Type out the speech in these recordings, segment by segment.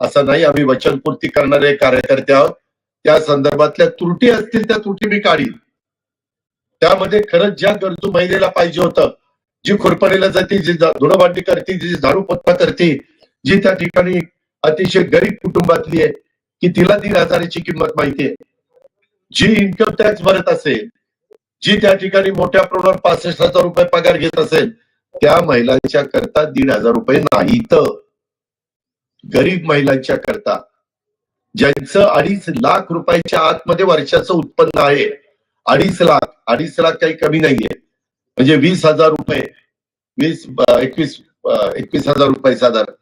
असं नाही आम्ही वचनपूर्ती करणारे कार्यकर्ते आहोत. त्या संदर्भातल्या त्रुटी असतील त्या त्रुटी मी काढीन. त्यामध्ये खरंच ज्या गरजू महिलेला पाहिजे होतं जी खुरपणीला जाते जी जा- करते जी झाडू पत्ता करते जी त्या ठिकाणी अतिशय गरीब कुटुंबातली आहे की तिला दीड हजाराची किंमत माहितीये जी इन्कम टॅक्स भरत असेल जी त्या ठिकाणी मोठ्या प्रमाणावर पासष्ट हजार रुपये पगार घेत असेल त्या महिलांच्या करता दीड हजार रुपये नाहीत. गरीब महिलांच्या करता ज्यांचं अडीच लाख रुपयाच्या आतमध्ये वर्षाचं उत्पन्न आहे. अडीच लाख अडीच लाख काही कमी नाहीये. म्हणजे वीस हजार रुपये वीस एकवीस एकवीस हजार रुपये साधारण.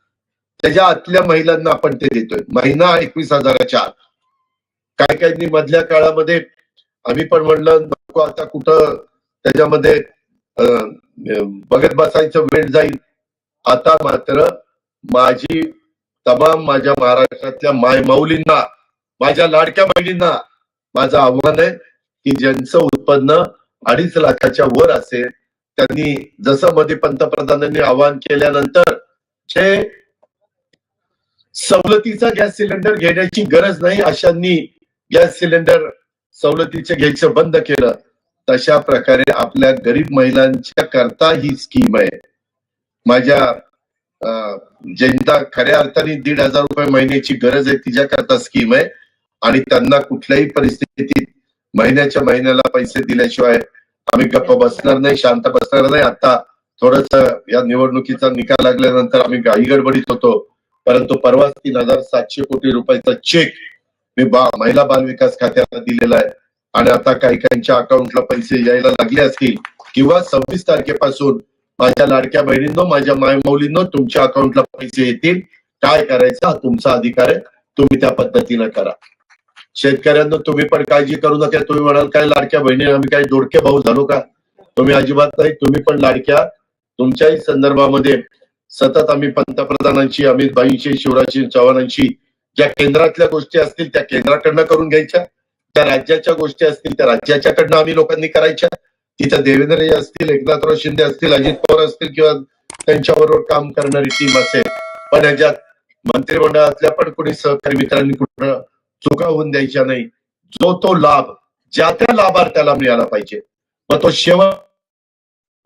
त्याच्या आतल्या महिलांना आपण ते देतोय. महिना एकवीस हजाराच्या आत. काय काहींनी मधल्या काळामध्ये आम्ही पण म्हणलं नको आता कुठं त्याच्यामध्ये बघत बसायचं वेळ जाईल. आता मात्र माझी तमाम माझ्या महाराष्ट्रातल्या माय माऊलींना माझ्या लाडक्या बहिणींना माझं आव्हान आहे की ज्यांचं उत्पन्न अडीच लाखाच्या वर असेल त्यांनी जसं मध्ये पंतप्रधानांनी आवाहन केल्यानंतर जे सवलतीचा गॅस सिलेंडर घेण्याची गरज नाही अशांनी गॅस सिलेंडर सवलतीचे घ्यायचं बंद केलं तशा प्रकारे आपल्या गरीब महिलांच्या करता ही स्कीम आहे. माझ्या ज्यांना खऱ्या अर्थाने दीड हजार रुपये महिन्याची गरज आहे तिच्याकरता स्कीम आहे. आणि त्यांना कुठल्याही परिस्थितीत महिन्याच्या महिन्याला पैसे दिल्याशिवाय आम्ही गप्प बसणार नाही शांत बसणार नाही. आता थोडस या निवडणुकीचा निकाल लागल्यानंतर आम्ही घाई गडबडीत होतो. परंतु परवाच तीन हजार सातशे कोटी रुपयाचा चेक मी बा महिला बाल विकास खात्याला दिलेला आहे. आणि आता काही काहींच्या अकाउंटला पैसे यायला लागले असतील किंवा सव्वीस तारखेपासून माझ्या लाडक्या बहिणींनो माझ्या मायमौलींनो तुमच्या अकाउंटला पैसे येतील. काय करायचं हा तुमचा अधिकार आहे. तुम्ही त्या पद्धतीनं करा. शेतकऱ्यांना तुम्ही पण काळजी करू नका. तुम्ही म्हणाल काय लाडक्या बहिणी आम्ही काय दोडके भाऊ झालो का? तुम्ही अजिबात नाही. तुम्ही पण लाडक्या. तुमच्याही संदर्भामध्ये सतत आम्ही पंतप्रधानांशी अमित भाईंशी शिवराज चव्हाणांशी ज्या केंद्रातल्या गोष्टी असतील त्या केंद्राकडनं करून घ्यायच्या. ज्या राज्याच्या गोष्टी असतील त्या राज्याच्याकडनं आम्ही लोकांनी करायच्या. तिथं देवेंद्र असतील एकनाथराव शिंदे असतील अजित पवार असतील किंवा त्यांच्याबरोबर काम करणारी टीम असेल. पण याच्यात मंत्रिमंडळातल्या पण कोणी सहकारी मित्रांनी कुठं चुका होऊन द्यायच्या नाही. जो तो लाभ ज्या त्या लाभार्थ्याला मिळाला पाहिजे. मग तो शेवट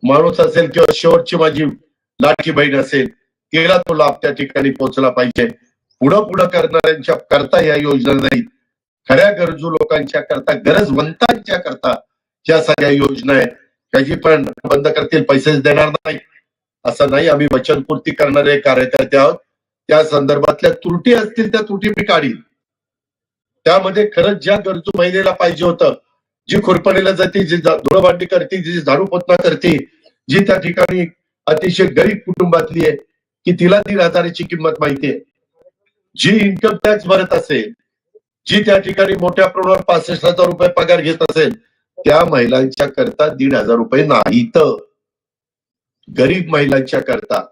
माणूस असेल किंवा शेवटची माझी लाठी बहीण असेल तिला तो लाभ त्या ठिकाणी पोहोचला पाहिजे. पुढं पुढं करणाऱ्यांच्या करता या योजना नाही खऱ्या गरजू लोकांच्या करता गरजवंतांच्या करता ज्या सगळ्या योजना आहेत त्याची पण बंद करतील पैसेच देणार नाही. असं नाही आम्ही वचनपूर्ती करणारे कार्यकर्ते आहोत. त्या संदर्भातल्या त्रुटी असतील त्या त्रुटी मी काढीन. त्यामध्ये खरंच ज्या गरजू महिलेला पाहिजे होतं जी खुरपणीला जाते जी धुळभांडी करते जी झाडू पोतना करते जी त्या ठिकाणी अतिशय गरीब कुटुंबातली आहे की तिला दीड हजाराची किंमत माहितीये. जी इन्कम टॅक्स भरत असेल जी त्या ठिकाणी मोठ्या प्रमाणावर पासष्ट हजार रुपये पगार घेत असेल त्या महिलांच्या करता दीड हजार रुपये नाहीत गरीब महिलांच्या करता.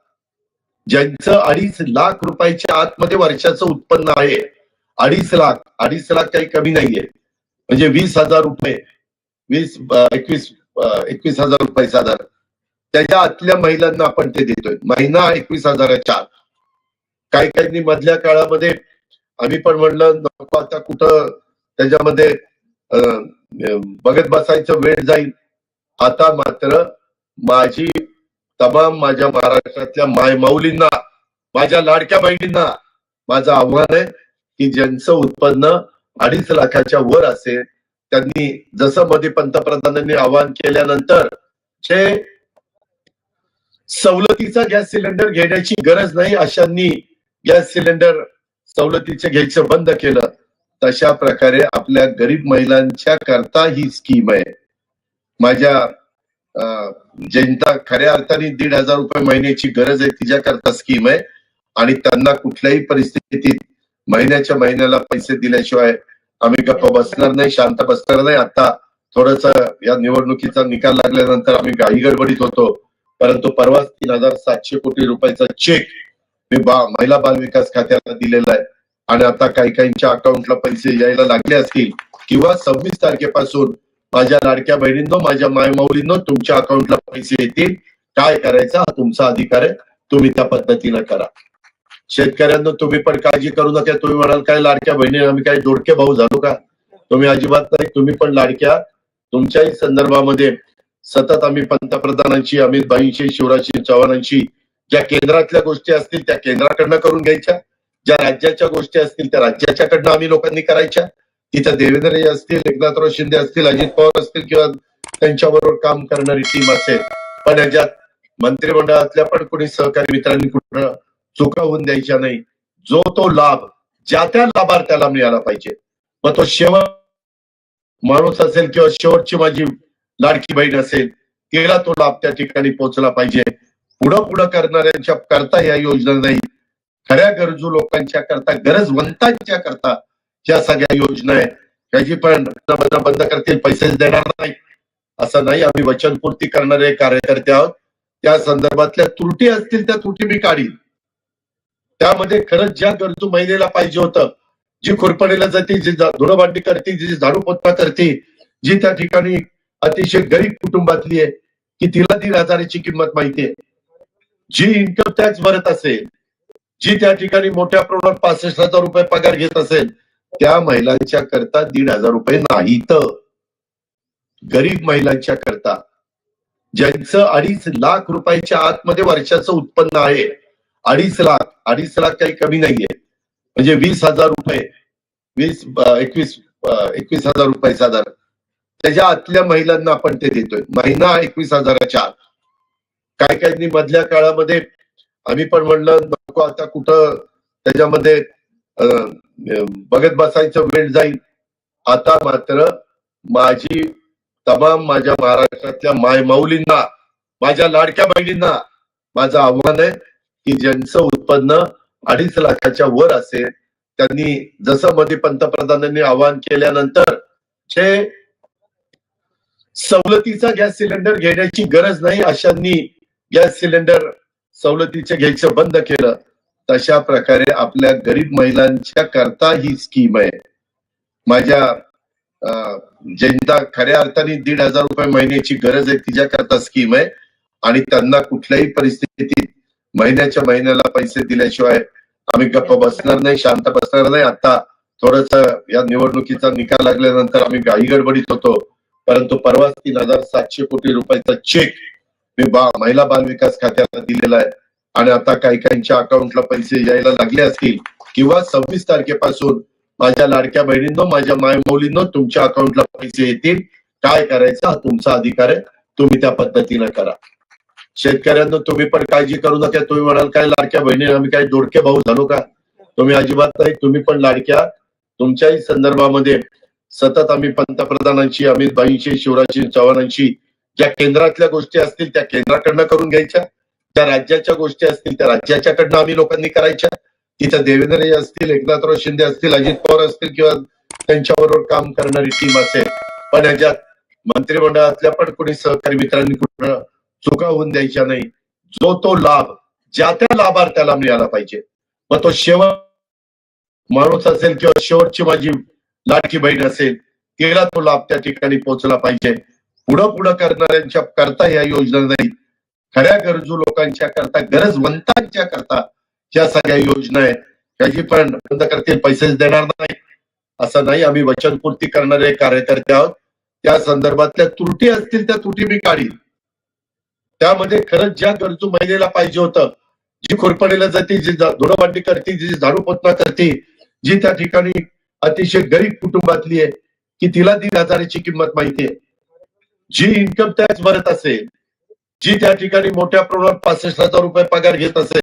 ज्यांचं अडीच लाख रुपयाच्या आतमध्ये वर्षाचं उत्पन्न आहे. अडीच लाख अडीच लाख काही कमी नाहीये. म्हणजे वीस हजार रुपये वीस एकवीस एकवीस हजार रुपये साधारण. त्याच्या आतल्या महिलांना आपण ते देतोय. महिना एकवीस हजाराच्या आत. काही काहींनी मधल्या काळामध्ये आम्ही पण म्हणलं नको आता कुठं त्याच्यामध्ये बघत बसायचं वेळ जाईल. आता मात्र माझी तमाम माझ्या महाराष्ट्रातल्या माय माऊलींना माझ्या लाडक्या बहिणींना माझं आव्हान आहे की ज्यांचं उत्पन्न अडीच लाखाच्या वर असेल त्यांनी जसं मध्ये पंतप्रधानांनी आवाहन केल्यानंतर जे सवलतीचा गॅस सिलेंडर घेण्याची गरज नाही अशांनी गॅस सिलेंडर सवलतीचे घ्यायचं बंद केलं. तशा प्रकारे आपल्या गरीब महिलांच्या करता ही स्कीम आहे. माझ्या ज्यांना खऱ्या अर्थाने दीड हजार रुपये महिन्याची गरज आहे तिच्याकरता स्कीम आहे. आणि त्यांना कुठल्याही परिस्थितीत महिन्याच्या महिन्याला पैसे दिल्याशिवाय आम्ही गप्प बसणार नाही शांत बसणार नाही. आता थोडस या निवडणुकीचा निकाल लागल्यानंतर आम्ही घाई गडबडीत होतो. परंतु परवाच तीन हजार सातशे कोटी रुपयाचा चेक मी बा महिला बाल विकास खात्याला दिलेला आहे. आणि आता काही काहींच्या अकाउंटला पैसे यायला लागले असतील किंवा सव्वीस तारखेपासून माझ्या लाडक्या बहिणींनो माझ्या मायमाऊलींनो तुमच्या अकाउंटला पैसे येतील. काय करायचं हा तुमचा अधिकार आहे. तुम्ही त्या पद्धतीनं करा. शेतकऱ्यांना तुम्ही पण काळजी करू नका. तुम्ही म्हणाल काय लाडक्या बहिणी आम्ही काय जोडके भाऊ झालो का? तुम्ही अजिबात नाही. तुम्ही पण लाडक्या. तुमच्याही संदर्भामध्ये सतत आम्ही पंतप्रधानांची अमित भाईंशी शिवराजसिंग चव्हाणांशी ज्या केंद्रातल्या गोष्टी असतील त्या केंद्राकडनं करून घ्यायच्या. ज्या राज्याच्या गोष्टी असतील त्या राज्याच्याकडनं आम्ही लोकांनी करायच्या. तिथं देवेंद्र असतील एकनाथराव शिंदे असतील अजित पवार असतील किंवा त्यांच्याबरोबर काम करणारी टीम असेल. पण याच्यात मंत्रिमंडळातल्या पण कोणी सहकारी मित्रांनी कुठं चुका होऊन द्यायच्या नाही. जो तो लाभ ज्या त्या लाभार्थ्याला मिळाला पाहिजे. मग तो शेवट माणूस असेल किंवा शेवटची माझी लाडकी बहीण असेल तिला तो लाभ त्या ठिकाणी पोहोचला पाहिजे. पुढं पुढं करणाऱ्यांच्या करता या योजना नाही. खऱ्या गरजू लोकांच्या करता गरजवंतांच्या करता ज्या सगळ्या योजना आहेत. त्याची पण बंद करतील पैसेच देणार नाही. असं नाही आम्ही वचनपूर्ती करणारे कार्यकर्ते आहोत. त्या संदर्भातल्या त्रुटी असतील त्या त्रुटी मी काढीन. त्यामध्ये खरंच ज्या गरजू महिलेला पाहिजे होतं जी खुरपणीला जाते जी जा- धुणभांडी करते जी झाडू पोतना करते जी त्या ठिकाणी अतिशय गरीब कुटुंबातली आहे की तिला दीड हजाराची किंमत माहितीये जी इन्कम टॅक्स भरत असेल जी त्या ठिकाणी मोठ्या प्रमाणात पासष्ट हजार रुपये पगार घेत असेल त्या महिलांच्या करता दीड हजार रुपये नाहीत. गरीब महिलांच्या करता. ज्यांचं अडीच लाख रुपयाच्या आतमध्ये वर्षाचं उत्पन्न आहे अडीच लाख अडीच लाख काही कमी नाहीये. म्हणजे वीस हजार रुपये वीस एकवीस एकवीस हजार रुपये साधारण. त्याच्या आतल्या महिलांना आपण ते देतोय. महिना एकवीस हजाराच्या आत. काय काहींनी मधल्या काळामध्ये आम्ही पण म्हणलं नको आता कुठं त्याच्यामध्ये बघत बसायचं वेळ जाईल. आता मात्र माझी तमाम माझ्या महाराष्ट्रातल्या माय माऊलींना माझ्या लाडक्या बहिणींना माझं आव्हान आहे की ज्यांचं उत्पन्न अडीच लाखाच्या वर असेल त्यांनी जसं मध्ये पंतप्रधानांनी आवाहन केल्यानंतर जे सवलतीचा गॅस सिलेंडर घेण्याची गरज नाही अशांनी गॅस सिलेंडर सवलतीचे घ्यायचं बंद केलं तशा प्रकारे आपल्या गरीब महिलांच्या करता ही स्कीम आहे. माझ्या ज्यांना खऱ्या अर्थाने दीड हजार रुपये महिन्याची गरज आहे तिच्याकरता स्कीम आहे. आणि त्यांना कुठल्याही परिस्थितीत महिन्याच्या महिन्याला पैसे दिल्याशिवाय आम्ही गप्प बसणार नाही शांत बसणार नाही. आता थोडस या निवडणुकीचा निकाल लागल्यानंतर आम्ही गाई गडबडीत होतो. परंतु परवाच तीन हजार सातशे कोटी रुपयाचा चेक मी बा महिला बाल विकास खात्याला दिलेला आहे. आणि आता काही काहींच्या अकाउंटला पैसे यायला लागले असतील किंवा सव्वीस तारखेपासून माझ्या लाडक्या बहिणींनो माझ्या मायमौलींनो तुमच्या अकाउंटला पैसे येतील. काय करायचं हा तुमचा अधिकार आहे. तुम्ही त्या पद्धतीनं करा. शेतकऱ्यांना तुम्ही पण काळजी करू नका. तुम्ही म्हणाल काय लाडक्या बहिणी आम्ही काय दोडके भाऊ झालो का? तुम्ही अजिबात नाही. तुम्ही पण लाडक्या. तुमच्याही संदर्भामध्ये सतत आम्ही पंतप्रधानांशी अमित भाईंशी शिवराजसिंग चव्हाणांशी ज्या केंद्रातल्या गोष्टी असतील त्या केंद्राकडनं करून घ्यायच्या. ज्या राज्याच्या गोष्टी असतील त्या राज्याच्याकडनं आम्ही लोकांनी करायच्या. तिथं देवेंद्र असतील एकनाथराव शिंदे असतील अजित पवार असतील किंवा त्यांच्याबरोबर काम करणारी टीम असेल. पण याच्यात मंत्रिमंडळातल्या पण कोणी सहकारी मित्रांनी कुठं चुका होऊन द्यायच्या नाही. जो तो लाभ ज्या त्या लाभार्थ्याला मिळाला पाहिजे. मग तो शेवट माणूस असेल किंवा शेवटची माझी लाडकी बहीण असेल तिला तो लाभ त्या ठिकाणी पोहोचला पाहिजे. पुढं पुढं करणाऱ्यांच्या करता या योजना नाही खऱ्या गरजू लोकांच्या करता गरजवंतांच्या करता ज्या सगळ्या योजना आहेत. त्याची पण बंद करतील पैसेच देणार नाही. असं नाही आम्ही वचनपूर्ती करणारे कार्यकर्ते आहोत. त्या संदर्भातल्या त्रुटी असतील त्या त्रुटी मी काढीन. त्यामध्ये खरंच ज्या गरजू महिलेला पाहिजे होतं जी खुरपणीला जाते जी जा- करते जी झाडू पोतना करते जी त्या ठिकाणी अतिशय गरीब कुटुंबातली आहे की तिला दीड हजाराची किंमत माहितीये जी इन्कम टॅक्स भरत असेल जी त्या ठिकाणी मोठ्या प्रमाणात पासष्ट हजार रुपये पगार घेत असेल